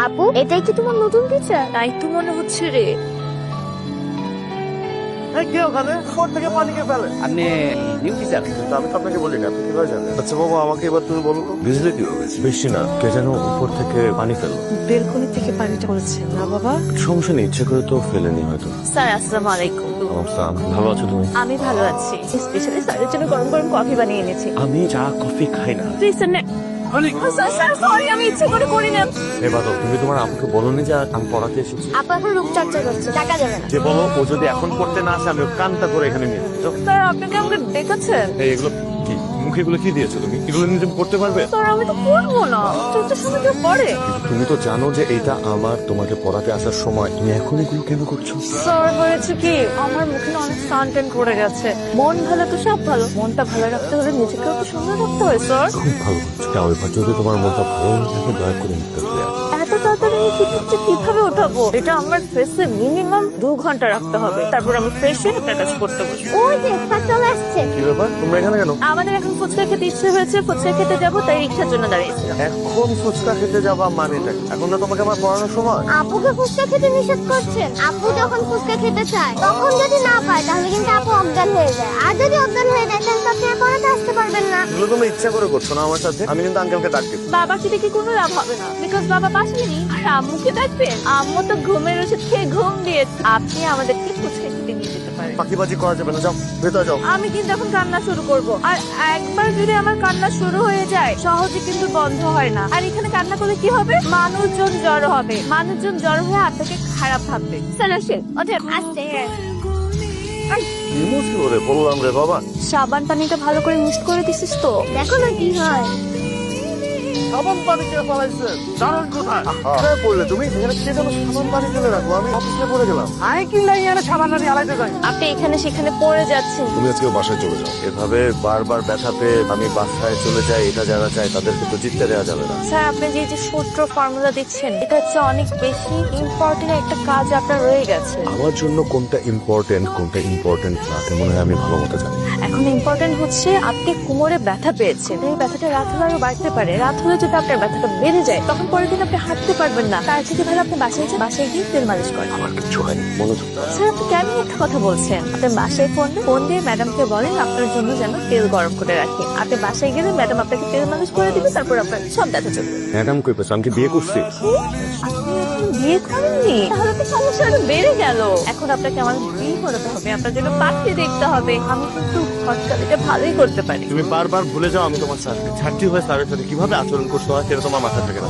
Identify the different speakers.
Speaker 1: আপু এটাই কি তোমার নতুন টিচার
Speaker 2: তাই তো মনে হচ্ছে রে।
Speaker 3: ফেলে?
Speaker 4: আপনি নিউ টিচার
Speaker 3: আমি তো আপনাকে বলি না আপনি কীভাবে জানেন আচ্ছা বাবা আমাকে এবার তুমি বলো
Speaker 5: বুঝলে কি হবে না কে যেন উপর থেকে পানি ফেলল।
Speaker 2: বেলকনি থেকে পানিটা পড়েছে না বাবা?
Speaker 5: সমস্যা নেই ইচ্ছে করে তো ফেলেনি হয়তো।
Speaker 2: স্যার আসসালামু আলাইকুম।
Speaker 5: ভালো আছো তুমি?
Speaker 2: আমি ভালো আছি। স্পেশালি স্যারের জন্য গরম গরম কফি বানিয়ে এনেছি।
Speaker 5: আমি চা কফি খাই না
Speaker 2: স্যার সরি আমি ইচ্ছে করে করি না।
Speaker 5: এ বাদল তুমি তোমার আপুকে বলোনি যে আমি পড়াতে এসেছি?
Speaker 1: আপু এখন রূপচর্চা করছে টাকা যাবে না।
Speaker 5: যে বলো ও যদি এখন পড়তে না আসে আমি কানটা করে এখানে নিয়ে আপনাকে
Speaker 2: স্যার আপনি কি আমাকে দেখেছেন?
Speaker 5: এই এগুলো কি? মুখে এগুলো কি দিয়েছ? তুমি এগুলো নিজে পড়তে পারবে?
Speaker 2: স্যার আমি তো পড়ব না। চোখটা সময় কেউ পড়ে
Speaker 5: তুমি তো জানো যে এটা আমার তোমাকে পড়াতে আসার সময়। তুমি এখন এগুলো কেন করছ?
Speaker 2: স্যার হয়েছে কি? আমার মুখে অনেক সানটেন পড়ে গেছে। মন ভালো তো সব ভালো। মনটা ভালো রাখতে হলে নিজেকেও তো সুন্দর রাখতে হয় স্যার।
Speaker 5: খুব ভালো যাও এবার যদি তোমার মনটা ভালো থাকে দয়া করে মুখটা ধরে
Speaker 2: কীভাবে উঠাবো? এটা আমার ফেসে মিনিমাম দু ঘণ্টা রাখতে হবে। তারপর আমি ফ্রেশ হয়ে আপনার কাছে করতে বসবো।
Speaker 1: ওই যে চলে আসছে।
Speaker 5: কি ব্যাপার? তোমরা এখানে কেন?
Speaker 2: আমাদের এখন ফুচকা খেতে ইচ্ছে হয়েছে। ফুচকা খেতে যাব তাই রিক্সার জন্য দাঁড়িয়েছিলাম
Speaker 3: এখন ফুচকা খেতে যাবা মানে এখন না তোমাকে আমার পড়ানোর সময়।
Speaker 1: আপুকে ফুচকা খেতে নিষেধ করছেন। আপু যখন ফুচকা খেতে চায় তখন যদি না পায় তাহলে কিন্তু আপু অজ্ঞান হয়ে যায়। আর যদি অজ্ঞান হয়ে যায় তাহলে আপনি পড়াতে আসতে পারবেন না।
Speaker 3: এগুলো ইচ্ছা করে করছ না আমার সাথে? আমি কিন্তু আঙ্কেলকে
Speaker 2: বাবাকে দেখে কোনো লাভ হবে না? বিকজ বাবা পাশে নেই। আর আম্মুকে আম্মু তো ঘুমের ওষুধ খেয়ে ঘুম দিয়েছে। আপনি আমাদেরকে ফুচকা খেতে নিয়ে যেতে পারেন।
Speaker 3: পাখিবাজি করা যাবে না যাও ভেতরে যাও।
Speaker 2: আমি কিন্তু এখন কান্না শুরু করব। আর একবার যদি আমার কান্না শুরু হয়ে যায় সহজে কিন্তু বন্ধ হয় না। আর এখানে কান্না করলে কি হবে? মানুষজন জড়ো হবে। মানুষজন জড়ো হয়ে আপনাকে খারাপ ভাববে স্যার আসেন ওঠেন
Speaker 1: আসতে।
Speaker 3: কি মুশকিল রে বললাম রে বাবা।
Speaker 2: সাবান পানিটা ভালো করে মিক্স করে দিছিস তো।
Speaker 1: দেখো না কি হয়।
Speaker 3: সাবান পানি কে জানান কোথায়? কোথায় পড়লে তুমি? এখানে কে যেন সাবান পানি ফেলে রাখো আমি অফিসে পড়ে গেলাম।
Speaker 2: আপনি এখানে সেখানে পড়ে যাচ্ছেন।
Speaker 5: তুমি আজকে বাসায় চলে যাও।
Speaker 3: এভাবে বারবার ব্যথা পেয়ে আমি বাসায় চলে যাই এটা যারা চায় তাদেরকে তো জিততে দেওয়া যাবে না।
Speaker 2: স্যার আপনি যে যে সূত্র ফর্মুলা দিচ্ছেন এটা হচ্ছে অনেক বেশি ইম্পর্টেন্ট একটা কাজ আপনার রয়ে গেছে।
Speaker 5: আমার জন্য কোনটা ইম্পর্টেন্ট কোনটা ইম্পর্টেন্ট না মনে হয় আমি ভালো মতো জানি।
Speaker 2: এখন ইম্পর্টেন্ট হচ্ছে আপনি কোমরে ব্যথা পেয়েছেন। এই ব্যথাটা রাত হলে আরও বাড়তে পারে। রাত হলে যদি আপনার ব্যথাটা বেড়ে যায় তখন পরের দিন আপনি হাঁটতে পারবেন না। তার থেকে ভালো আপনি বাসায় যান, বাসায় গিয়ে তেল মালিশ করেন।
Speaker 5: আমার কিচ্ছু হয়নি মনোযোগ
Speaker 2: স্যার আপনি কেন মিথ্যা কথা বলছেন? আপনি বাসায় ফোন ফোন দিয়ে ম্যাডামকে বলেন আপনার জন্য যেন তেল গরম করে রাখে। আপনি বাসায় গেলে ম্যাডাম আপনাকে তেল মালিশ করে দিবে তারপর আপনার সব ব্যথা চলবে
Speaker 5: ম্যাডাম কই পেছো আমি বিয়ে করছি?
Speaker 2: বিয়ে করেননি? তাহলে তো সমস্যা আরও বেড়ে গেল। এখন আপনাকে আমার বিয়ে করাতে হবে আপনার জন্য পাত্রী দেখতে হবে। আমি কিন্তু হটকালিটা ভালোই করতে পারি।
Speaker 5: তুমি বারবার ভুলে যাও আমি তোমার স্যারকে ছাড়ছি হয়ে স্যারের সাথে কীভাবে আচরণ করতে হয় সেটা তোমার মাথা থেকে না।